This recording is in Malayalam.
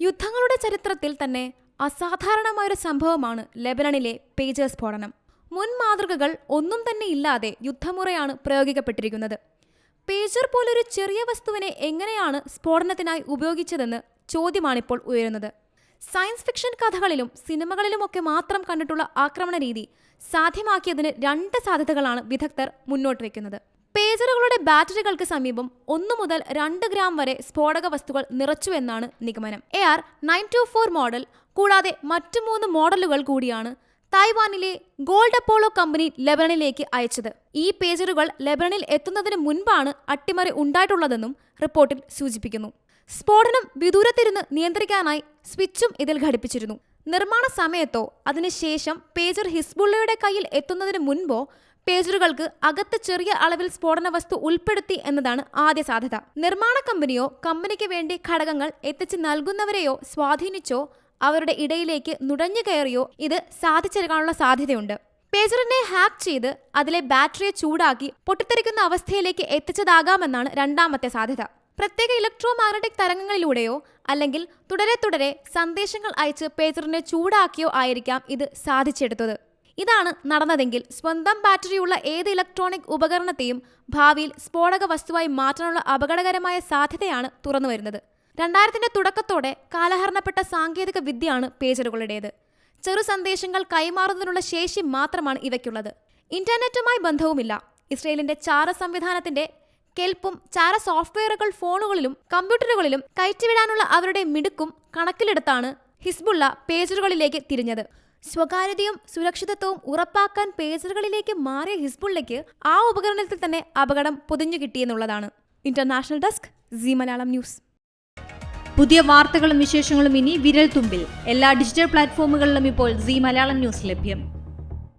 യുദ്ധങ്ങളുടെ ചരിത്രത്തിൽ തന്നെ അസാധാരണമായൊരു സംഭവമാണ് ലെബനണിലെ പേജർ സ്ഫോടനം. മുൻ മാതൃകകൾ ഒന്നും തന്നെ ഇല്ലാതെ യുദ്ധമുറയാണ് പ്രയോഗിക്കപ്പെട്ടിരിക്കുന്നത്. പേജർ പോലൊരു ചെറിയ വസ്തുവിനെ എങ്ങനെയാണ് സ്ഫോടനത്തിനായി ഉപയോഗിച്ചതെന്ന് ചോദ്യമാണിപ്പോൾ ഉയരുന്നത്. സയൻസ് ഫിക്ഷൻ കഥകളിലും സിനിമകളിലുമൊക്കെ മാത്രം കണ്ടിട്ടുള്ള ആക്രമണ രീതി സാധ്യമാക്കിയതിന് രണ്ട് സാധ്യതകളാണ് വിദഗ്ധർ മുന്നോട്ട് വയ്ക്കുന്നത്. പേജറുകളുടെ ബാറ്ററികൾക്ക് സമീപം ഒന്നു മുതൽ രണ്ട് ഗ്രാം വരെ സ്ഫോടക വസ്തുക്കൾ നിറച്ചുവെന്നാണ് നിഗമനം. A R nine two four model കൂടാതെ മറ്റു മൂന്ന് മോഡലുകൾ കൂടിയാണ് തായ്വാനിലെ ഗോൾഡ് അപ്പോളോ കമ്പനി ലെബനണിലേക്ക് അയച്ചത്. ഈ പേജറുകൾ ലെബനണിൽ എത്തുന്നതിന് മുൻപാണ് അട്ടിമറി ഉണ്ടായിട്ടുള്ളതെന്നും റിപ്പോർട്ടിൽ സൂചിപ്പിക്കുന്നു. സ്ഫോടനം വിദൂരത്തിരുന്ന് നിയന്ത്രിക്കാനായി സ്വിച്ചും ഇതിൽ ഘടിപ്പിച്ചിരുന്നു. നിർമ്മാണ സമയത്തോ അതിനുശേഷം പേജർ ഹിസ്ബുള്ളയുടെ കയ്യിൽ എത്തുന്നതിന് മുൻപോ പേജറുകൾക്ക് അകത്ത് ചെറിയ അളവിൽ സ്ഫോടന വസ്തു ഉൾപ്പെടുത്തി എന്നതാണ് ആദ്യ സാധ്യത. നിർമ്മാണ കമ്പനിയോ കമ്പനിക്ക് വേണ്ടി ഘടകങ്ങൾ എത്തിച്ച് നൽകുന്നവരെയോ സ്വാധീനിച്ചോ അവരുടെ ഇടയിലേക്ക് നുഴഞ്ഞു കയറിയോ ഇത് സാധിച്ചെടുക്കാനുള്ള സാധ്യതയുണ്ട്. പേജറിനെ ഹാക്ക് ചെയ്ത് അതിലെ ബാറ്ററിയെ ചൂടാക്കി പൊട്ടിത്തെറിക്കുന്ന അവസ്ഥയിലേക്ക് എത്തിച്ചതാകാമെന്നാണ് രണ്ടാമത്തെ സാധ്യത. പ്രത്യേക ഇലക്ട്രോ മാഗ്നറ്റിക് തരംഗങ്ങളിലൂടെയോ അല്ലെങ്കിൽ തുടരെ തുടരെ സന്ദേശങ്ങൾ അയച്ച് പേജറിനെ ചൂടാക്കിയോ ആയിരിക്കാം ഇത് സാധിച്ചെടുത്തത്. ഇതാണ് നടന്നതെങ്കിൽ സ്വന്തം ബാറ്ററിയുള്ള ഏത് ഇലക്ട്രോണിക് ഉപകരണത്തെയും ഭാവിയിൽ സ്ഫോടക വസ്തുവായി മാറ്റാനുള്ള അപകടകരമായ സാധ്യതയാണ് തുറന്നു വരുന്നത്. രണ്ടായിരത്തിന്റെ തുടക്കത്തോടെ കാലഹരണപ്പെട്ട സാങ്കേതിക വിദ്യയാണ് പേജറുകളുടേത്. ചെറു സന്ദേശങ്ങൾ കൈമാറുന്നതിനുള്ള ശേഷി മാത്രമാണ് ഇവയ്ക്കുള്ളത്. ഇന്റർനെറ്റുമായി ബന്ധവുമില്ല. ഇസ്രയേലിന്റെ ചാര സംവിധാനത്തിന്റെ കെൽപ്പും ചാര സോഫ്റ്റ്വെയറുകൾ ഫോണുകളിലും കമ്പ്യൂട്ടറുകളിലും കയറ്റിവിടാനുള്ള അവരുടെ മിടുക്കും കണക്കിലെടുത്താണ് ഹിസ്ബുള്ള പേജറുകളിലേക്ക് തിരിഞ്ഞത്. സ്വകാര്യതയും സുരക്ഷിതത്വവും ഉറപ്പാക്കാൻ പേജറുകളിലേക്ക് മാറിയ ഹിസ്ബുള്ളയ്ക്ക് ആ ഉപകരണത്തിൽ തന്നെ അപകടം പൊതിഞ്ഞു കിട്ടിയെന്നുള്ളതാണ്. International desk C Malayalam news. പുതിയ വാർത്തകളും വിശേഷങ്ങളും ഇനി വിരൽ തുമ്പിൽ എല്ലാ ഡിജിറ്റൽ പ്ലാറ്റ്ഫോമുകളിലും ഇപ്പോൾ സി മലയാളം ന്യൂസ് ലഭ്യം.